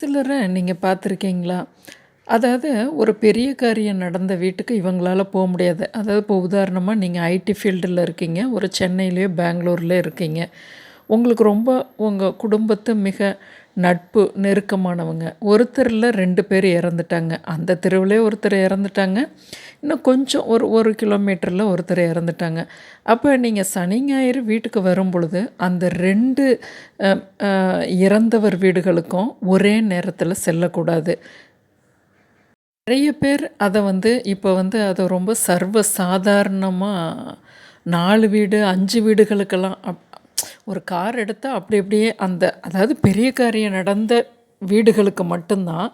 சிலரை நீங்கள் பார்த்துருக்கீங்களா? அதாவது ஒரு பெரிய காரியம் நடந்த வீட்டுக்கு இவங்களால போ முடியாது. அதாவது இப்போ உதாரணமா நீங்க ஐடி ஃபீல்டுல இருக்கீங்க. ஒரு சென்னையிலயோ, பெங்களூர்லயோ இருக்கீங்க. உங்களுக்கு ரொம்ப உங்க குடும்பத்து மிக நட்பு, நெருக்கமானவங்க. ஒருத்தரில் ரெண்டு பேர் இறந்துட்டாங்க. அந்த தெருவிலே ஒருத்தர் இறந்துட்டாங்க. இன்னும் கொஞ்சம் ஒரு ஒரு கிலோமீட்டரில் ஒருத்தர் இறந்துட்டாங்க. அப்போ நீங்கள் சனி, ஞாயிறு வீட்டுக்கு வரும்பொழுது, அந்த ரெண்டு இறந்தவர் வீடுகளுக்கும் ஒரே நேரத்தில் செல்லக்கூடாது. நிறைய பேர் அதை வந்து இப்போ வந்து அதை ரொம்ப சர்வ சாதாரணமாக நாலு வீடு, அஞ்சு வீடுகளுக்கெல்லாம் அப் ஒரு கார் எடுத்தால் அப்படி அப்படியே அந்த அதாவது பெரிய காரியம் நடந்த வீடுகளுக்கு மட்டும்தான்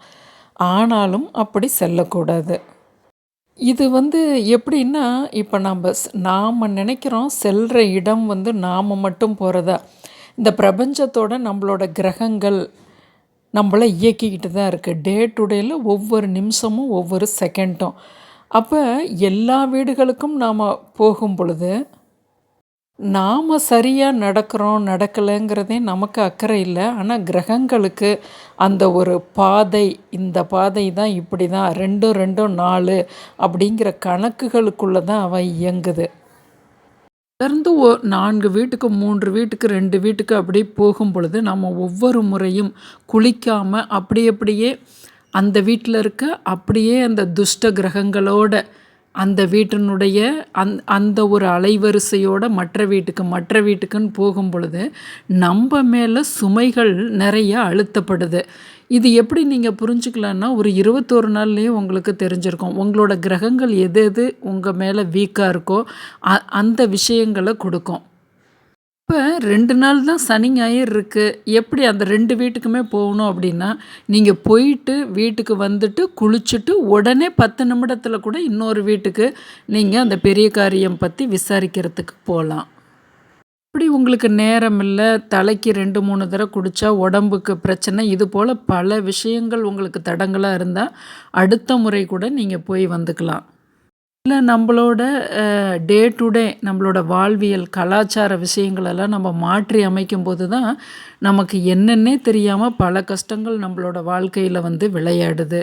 ஆனாலும் அப்படி செல்லக்கூடாது. இது வந்து எப்படின்னா, இப்போ நம்ம நாம் நினைக்கிறோம் செல்கிற இடம் வந்து நாம மட்டும் போகிறதா இந்த பிரபஞ்சத்தோட நம்மளோட கிரகங்கள் நம்மளை இயக்கிக்கிட்டு தான் இருக்குது டே டு டேயில் ஒவ்வொரு நிமிஷமும், ஒவ்வொரு செகண்டும். அப்போ எல்லா வீடுகளுக்கும் நாம் போகும் பொழுது, நாம் சரியாக நடக்கிறோம், நடக்கலைங்கிறதே நமக்கு அக்கறை இல்லை ஆனால் கிரகங்களுக்கு அந்த ஒரு பாதை, இந்த பாதை தான் இப்படி தான் 2ம் 2ம் 4 அப்படிங்கிற கணக்குகளுக்குள்ளே தான் அவன் இயங்குது. தொடர்ந்து ஒ நான்கு வீட்டுக்கு, மூன்று வீட்டுக்கு, ரெண்டு வீட்டுக்கு அப்படி போகும் பொழுது, நம்ம ஒவ்வொரு முறையும் குளிக்காமல் அப்படி அப்படியே அந்த வீட்டில் இருக்க அப்படியே அந்த துஷ்ட கிரகங்களோட, அந்த வீட்டினுடைய அந் அந்த ஒரு அலைவரிசையோட மற்ற வீட்டுக்கு, மற்ற வீட்டுக்குன்னு போகும் பொழுது, நம்ம மேலே சுமைகள் நிறைய அழுத்தப்படுது. இது எப்படி நீங்கள் புரிஞ்சுக்கலான்னா, ஒரு இருபத்தோரு நாள்லேயும் உங்களுக்கு தெரிஞ்சிருக்கும். உங்களோட கிரகங்கள் எது எது உங்கள் மேலே வீக்காக இருக்கோ, அ அந்த விஷயங்களை கொடுக்கும் இப்போ ரெண்டு நாள் தான் சனி, ஞாயிறு இருக்குது எப்படி அந்த ரெண்டு வீட்டுக்குமே போகணும் அப்படின்னா, நீங்கள் போயிட்டு வீட்டுக்கு வந்துட்டு, குளிச்சுட்டு உடனே பத்து நிமிடத்தில் கூட இன்னொரு வீட்டுக்கு நீங்கள் அந்த பெரிய காரியம் பற்றி விசாரிக்கிறதுக்கு போகலாம் அப்படி உங்களுக்கு நேரம் இல்லை தலைக்கு ரெண்டு மூணு தடவை குடித்தா உடம்புக்கு பிரச்சனை, இது போல் பல விஷயங்கள் உங்களுக்கு தடங்களாக இருந்தால் அடுத்த முறை கூட நீங்கள் போய் வந்துக்கலாம். இல்லை நம்மளோட டே டு டே நம்மளோட வாழ்வியல், கலாச்சார விஷயங்களெல்லாம் நம்ம மாற்றி அமைக்கும்போது தான், நமக்கு என்னென்னே தெரியாமல் பல கஷ்டங்கள் நம்மளோட வாழ்க்கையில் வந்து விளையாடுது.